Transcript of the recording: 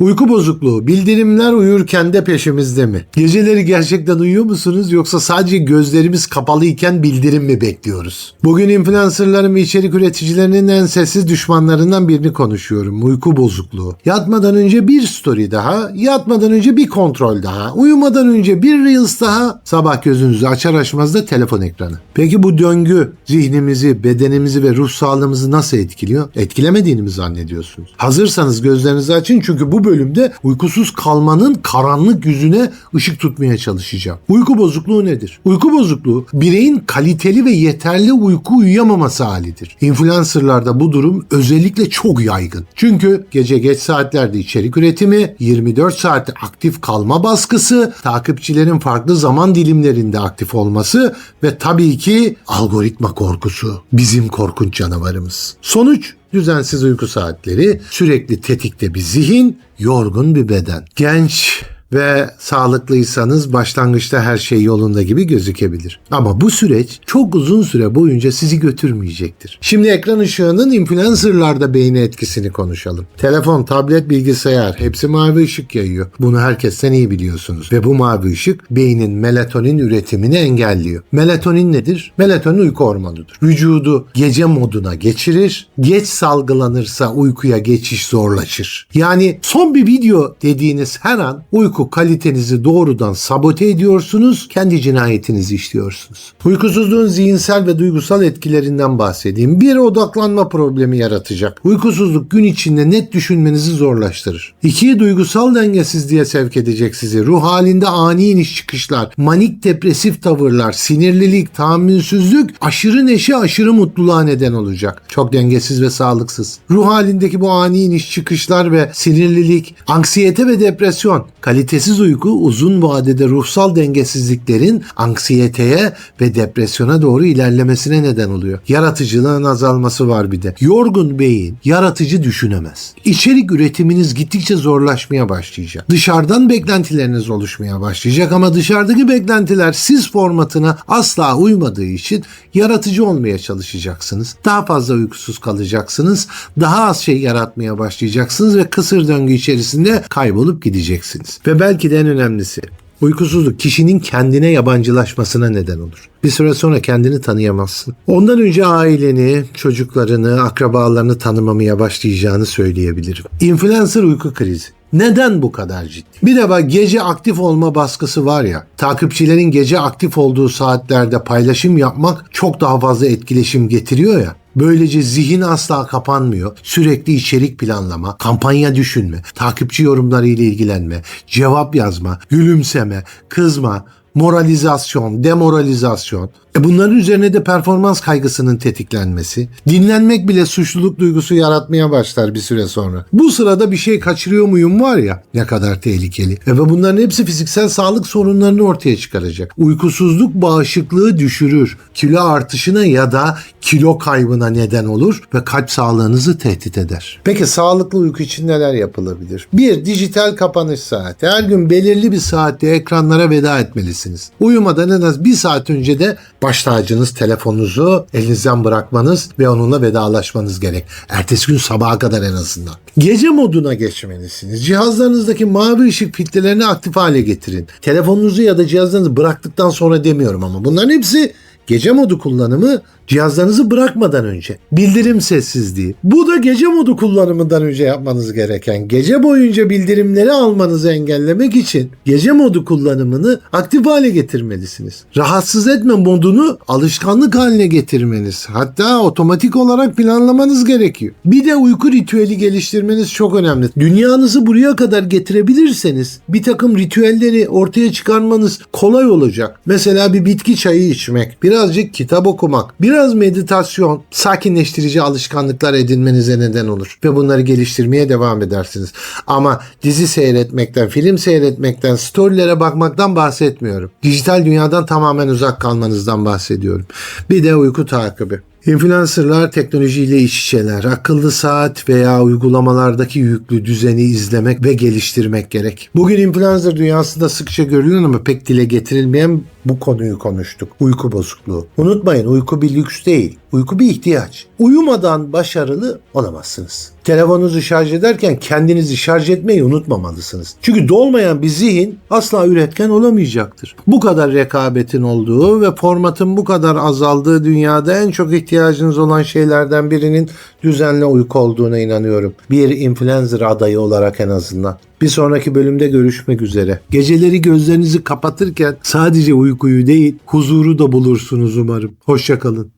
Uyku bozukluğu, bildirimler uyurken de peşimizde mi? Geceleri gerçekten uyuyor musunuz yoksa sadece gözlerimiz kapalıyken bildirim mi bekliyoruz? Bugün influencerların ve içerik üreticilerinin en sessiz düşmanlarından birini konuşuyorum. Uyku bozukluğu. Yatmadan önce bir story daha, yatmadan önce bir kontrol daha, uyumadan önce bir reels daha, sabah gözünüzü açar açmaz da telefon ekranı. Peki bu döngü zihnimizi, bedenimizi ve ruh sağlığımızı nasıl etkiliyor? Etkilemediğini mi zannediyorsunuz? Hazırsanız gözlerinizi açın çünkü bu bölümde uykusuz kalmanın karanlık yüzüne ışık tutmaya çalışacağım. Uyku bozukluğu nedir? Uyku bozukluğu bireyin kaliteli ve yeterli uyku uyuyamaması halidir. Influencerlarda bu durum özellikle çok yaygın. Çünkü gece geç saatlerde içerik üretimi, 24 saat aktif kalma baskısı, takipçilerin farklı zaman dilimlerinde aktif olması ve tabii ki algoritma korkusu. Bizim korkunç canavarımız. Sonuç düzensiz uyku saatleri, sürekli tetikte bir zihin, yorgun bir beden. Genç ve sağlıklıysanız başlangıçta her şey yolunda gibi gözükebilir. Ama bu süreç çok uzun süre boyunca sizi götürmeyecektir. Şimdi ekran ışığının influencerlarda beyni etkisini konuşalım. Telefon, tablet, bilgisayar hepsi mavi ışık yayıyor. Bunu herkesten iyi biliyorsunuz. Ve bu mavi ışık beynin melatonin üretimini engelliyor. Melatonin nedir? Melatonin uyku hormonudur. Vücudu gece moduna geçirir. Geç salgılanırsa uykuya geçiş zorlaşır. Yani son bir video dediğiniz her an uyku kalitenizi doğrudan sabote ediyorsunuz, kendi cinayetinizi işliyorsunuz. Uykusuzluğun zihinsel ve duygusal etkilerinden bahsedeyim. Bir odaklanma problemi yaratacak. Uykusuzluk gün içinde net düşünmenizi zorlaştırır. İki duygusal dengesizliğe sevk edecek sizi. Ruh halinde ani iniş çıkışlar, manik depresif tavırlar, sinirlilik, tahammülsüzlük, aşırı neşe, aşırı mutluluğa neden olacak. Çok dengesiz ve sağlıksız. Ruh halindeki bu ani iniş çıkışlar ve sinirlilik, anksiyete ve depresyon, kalitesiz uyku uzun vadede ruhsal dengesizliklerin anksiyeteye ve depresyona doğru ilerlemesine neden oluyor. Yaratıcılığın azalması var bir de. Yorgun beyin yaratıcı düşünemez. İçerik üretiminiz gittikçe zorlaşmaya başlayacak. Dışarıdan beklentileriniz oluşmaya başlayacak ama dışarıdaki beklentiler siz formatına asla uymadığı için yaratıcı olmaya çalışacaksınız. Daha fazla uykusuz kalacaksınız. Daha az şey yaratmaya başlayacaksınız ve kısır döngü içerisinde kaybolup gideceksiniz. Ve belki de en önemlisi Uykusuzluk kişinin kendine yabancılaşmasına neden olur. Bir süre sonra kendini tanıyamazsın. Ondan önce aileni, çocuklarını, akrabalarını tanımamaya başlayacağını söyleyebilirim. Influencer uyku krizi. Neden bu kadar ciddi? Bir defa gece aktif olma baskısı var ya, takipçilerin gece aktif olduğu saatlerde paylaşım yapmak çok daha fazla etkileşim getiriyor ya. Böylece zihin asla kapanmıyor. Sürekli içerik planlama, kampanya düşünme, takipçi yorumlarıyla ilgilenme, cevap yazma, gülümseme, kızma, moralizasyon, demoralizasyon. E bunların üzerine de performans kaygısının tetiklenmesi, dinlenmek bile suçluluk duygusu yaratmaya başlar bir süre sonra. Bu sırada bir şey kaçırıyor muyum var ya ne kadar tehlikeli. E ve bunların hepsi fiziksel sağlık sorunlarını ortaya çıkaracak. Uykusuzluk bağışıklığı düşürür, kilo artışına ya da kilo kaybına neden olur ve kalp sağlığınızı tehdit eder. Peki sağlıklı uyku için neler yapılabilir? Bir, dijital kapanış saati. Her gün belirli bir saatte ekranlara veda etmelisiniz. Uyumadan en az bir saat önce de baş tacınız telefonunuzu elinizden bırakmanız ve onunla vedalaşmanız gerek. Ertesi gün sabaha kadar en azından. Gece moduna geçmelisiniz. Cihazlarınızdaki mavi ışık filtrelerini aktif hale getirin. Telefonunuzu ya da cihazlarınızı bıraktıktan sonra demiyorum ama bunların hepsi gece modu kullanımı cihazlarınızı bırakmadan önce. Bildirim sessizliği. Bu da gece modu kullanımından önce yapmanız gereken. Gece boyunca bildirimleri almanızı engellemek için gece modu kullanımını aktif hale getirmelisiniz. Rahatsız etme modunu alışkanlık haline getirmeniz. Hatta otomatik olarak planlamanız gerekiyor. Bir de uyku ritüeli geliştirmeniz çok önemli. Dünyanızı buraya kadar getirebilirseniz bir takım ritüelleri ortaya çıkarmanız kolay olacak. Mesela bir bitki çayı içmek, birazcık kitap okumak, bir Biraz meditasyon, sakinleştirici alışkanlıklar edinmenize neden olur ve bunları geliştirmeye devam edersiniz. Ama dizi seyretmekten, film seyretmekten, storylere bakmaktan bahsetmiyorum. Dijital dünyadan tamamen uzak kalmanızdan bahsediyorum. Bir de uyku takibi. Influencerlar teknolojiyle iç içeler. Akıllı saat veya uygulamalardaki yüklü düzeni izlemek ve geliştirmek gerek. Bugün influencer dünyasında sıkça görülen ama pek dile getirilmeyen bu konuyu konuştuk. Uyku bozukluğu. Unutmayın uyku bir lüks değil. Uyku bir ihtiyaç. Uyumadan başarılı olamazsınız. Telefonunuzu şarj ederken kendinizi şarj etmeyi unutmamalısınız. Çünkü dolmayan bir zihin asla üretken olamayacaktır. Bu kadar rekabetin olduğu ve formatın bu kadar azaldığı dünyada en çok ihtiyacınız olan şeylerden birinin düzenli uyku olduğuna inanıyorum. Bir influencer adayı olarak en azından. Bir sonraki bölümde görüşmek üzere. Geceleri gözlerinizi kapatırken sadece uykuyu değil huzuru da bulursunuz umarım. Hoşçakalın.